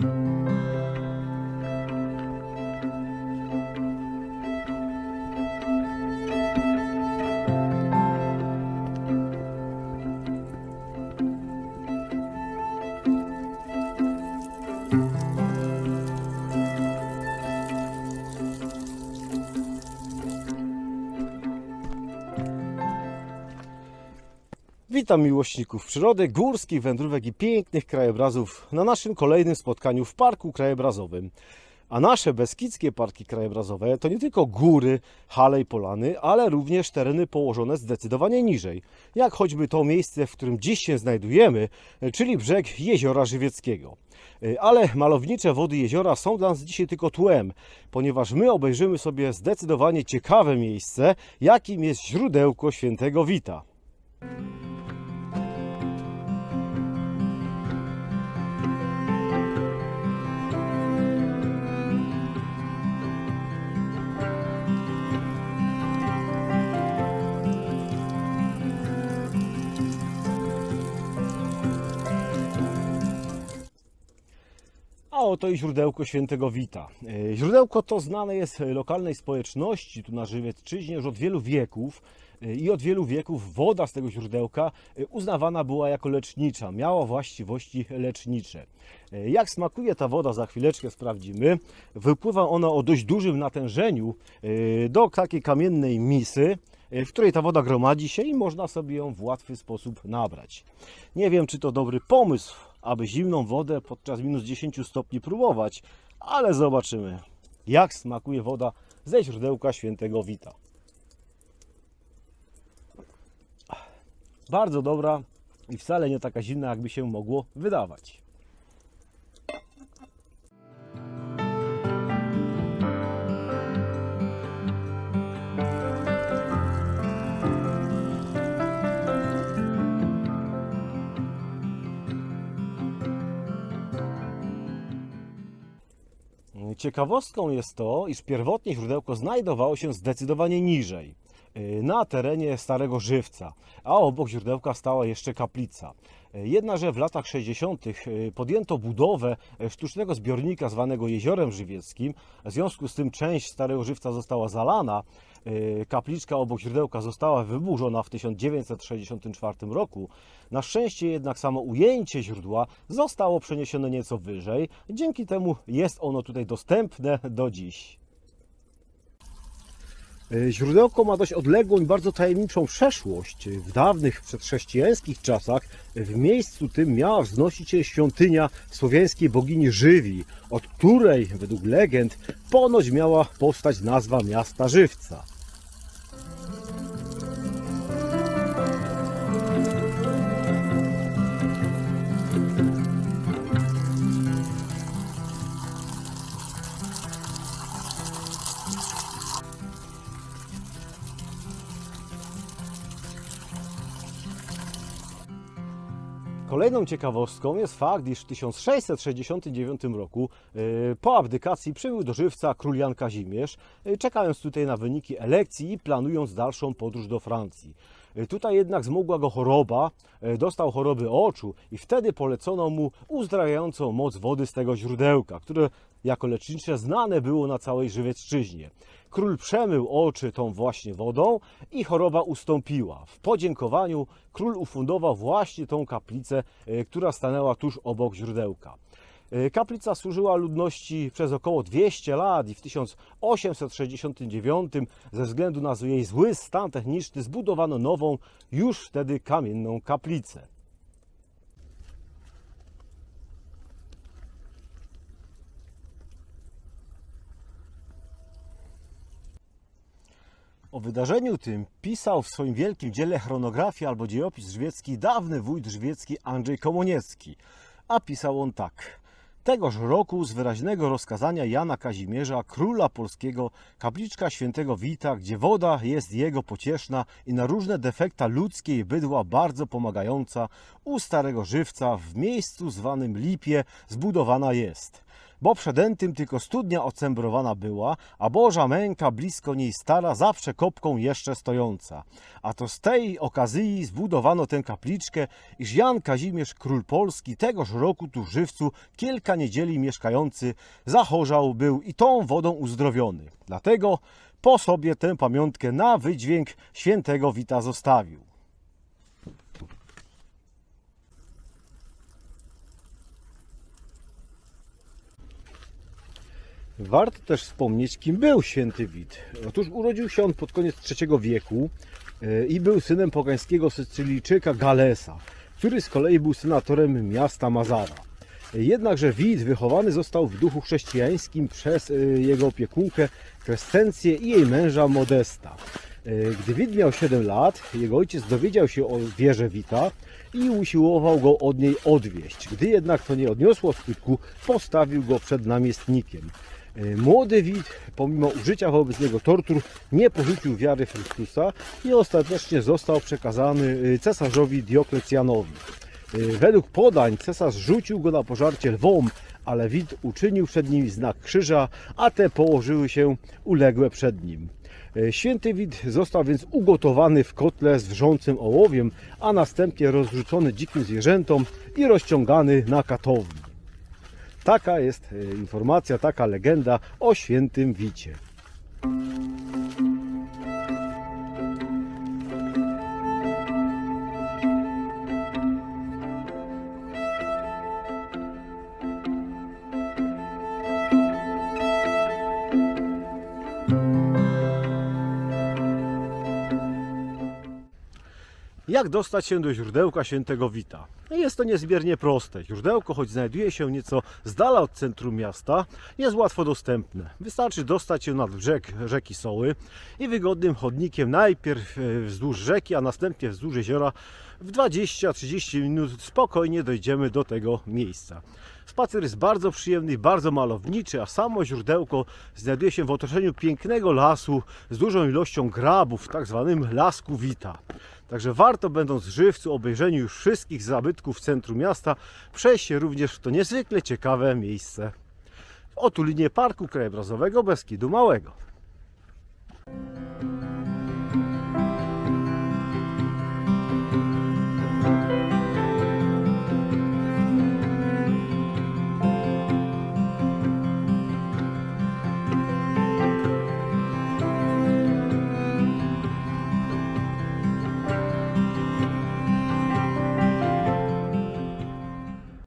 Thank mm -hmm. you. Witam miłośników przyrody, górskich wędrówek i pięknych krajobrazów na naszym kolejnym spotkaniu w Parku Krajobrazowym. A nasze beskidzkie parki krajobrazowe to nie tylko góry, hale i polany, ale również tereny położone zdecydowanie niżej. Jak choćby to miejsce, w którym dziś się znajdujemy, czyli brzeg Jeziora Żywieckiego. Ale malownicze wody jeziora są dla nas dzisiaj tylko tłem, ponieważ my obejrzymy sobie zdecydowanie ciekawe miejsce, jakim jest źródełko świętego Wita. A oto i źródełko świętego Wita. E, Źródełko to znane jest lokalnej społeczności tu na Żywiecczyźnie już od wielu wieków e, i od wielu wieków woda z tego źródełka e, uznawana była jako lecznicza, miała właściwości lecznicze. Jak smakuje ta woda, za chwileczkę sprawdzimy. Wypływa ona o dość dużym natężeniu do takiej kamiennej misy, w której ta woda gromadzi się i można sobie ją w łatwy sposób nabrać. Nie wiem, czy to dobry pomysł, aby zimną wodę podczas minus 10 stopni próbować, ale zobaczymy, jak smakuje woda ze źródełka świętego Wita. Bardzo dobra i wcale nie taka zimna, jakby się mogło wydawać. Ciekawostką jest to, iż pierwotnie źródełko znajdowało się zdecydowanie niżej, y, na terenie Starego Żywca, a obok źródełka stała jeszcze kaplica. Y, Jednakże w latach 60. y, podjęto budowę y, sztucznego zbiornika zwanego Jeziorem Żywieckim. W związku z tym część Starego Żywca została zalana. y, Kapliczka obok źródełka została wyburzona w 1964 roku. Na szczęście jednak samo ujęcie źródła zostało przeniesione nieco wyżej. Dzięki temu jest ono tutaj dostępne do dziś. E, Źródełko ma dość odległą i bardzo tajemniczą przeszłość. W dawnych przedchrześcijańskich czasach w miejscu tym miała wznosić się świątynia słowiańskiej bogini Żywi, od której według legend ponoć miała powstać nazwa miasta Żywca. Kolejną ciekawostką jest fakt, iż w 1669 roku e, po abdykacji przybył do Żywca król Jan Kazimierz, e, czekając tutaj na wyniki elekcji i planując dalszą podróż do Francji. E, Tutaj jednak zmogła go choroba, dostał choroby oczu i wtedy polecono mu uzdrawiającą moc wody z tego źródełka, które jako lecznicze znane było na całej Żywiecczyźnie. Król przemył oczy tą właśnie wodą i choroba ustąpiła. W podziękowaniu król ufundował właśnie tą kaplicę, e, która stanęła tuż obok źródełka. E, Kaplica służyła ludności przez około 200 lat i w 1869 ze względu na jej zły stan techniczny zbudowano nową, już wtedy kamienną kaplicę. O wydarzeniu tym pisał w swoim wielkim dziele chronografii albo dziejopis żywiecki dawny wójt żywiecki Andrzej Komoniecki. A pisał on tak. Tegoż roku z wyraźnego rozkazania Jana Kazimierza, króla polskiego, kapliczka świętego Wita, gdzie woda jest jego pocieszna i na różne defekta ludzkie i bydła bardzo pomagająca, u starego żywca w miejscu zwanym Lipie zbudowana jest. Bo przedętym tylko studnia ocembrowana była, a Boża męka blisko niej stara, zawsze kopką jeszcze stojąca. A to z tej okazji zbudowano tę kapliczkę, iż Jan Kazimierz, król Polski, tegoż roku tu w Żywcu, kilka niedzieli mieszkający, zachorzał był i tą wodą uzdrowiony. Dlatego po sobie tę pamiątkę na wydźwięk świętego Wita zostawił. Warto też wspomnieć, kim był święty Wit. Otóż urodził się on pod koniec III wieku e, i był synem pogańskiego Sycylijczyka Galesa, który z kolei był senatorem miasta Mazara. Jednakże Wit wychowany został w duchu chrześcijańskim przez e, jego opiekunkę Krescencję i jej męża Modesta. E, Gdy Wit miał 7 lat, jego ojciec dowiedział się o wierze Wita i usiłował go od niej odwieść. Gdy jednak to nie odniosło skutku, postawił go przed namiestnikiem. E, Młody Wit, pomimo użycia wobec niego tortur, nie porzucił wiary Chrystusa i ostatecznie został przekazany e, cesarzowi Dioklecjanowi. E, Według podań cesarz rzucił go na pożarcie lwom, ale Wit uczynił przed nim znak krzyża, a te położyły się uległe przed nim. Święty Wit został więc ugotowany w kotle z wrzącym ołowiem, a następnie rozrzucony dzikim zwierzętom i rozciągany na katowni. Taka jest e, informacja, taka legenda o świętym Wicie. Jak dostać się do źródełka świętego Wita? No Jest to niezmiernie proste. Źródełko, choć znajduje się nieco z dala od centrum miasta, jest łatwo dostępne. Wystarczy dostać się nad brzeg rzeki Soły i wygodnym chodnikiem najpierw e, wzdłuż rzeki, a następnie wzdłuż jeziora w 20-30 minut spokojnie dojdziemy do tego miejsca. Spacer jest bardzo przyjemny bardzo malowniczy, a samo źródełko znajduje się w otoczeniu pięknego lasu z dużą ilością grabów, tak zwanym lasku Wita. Także warto, będąc żywcu, obejrzeniu już wszystkich zabytków w centrum miasta, przejść się również w to niezwykle ciekawe miejsce w otulinie Parku Krajobrazowego Beskidu Małego.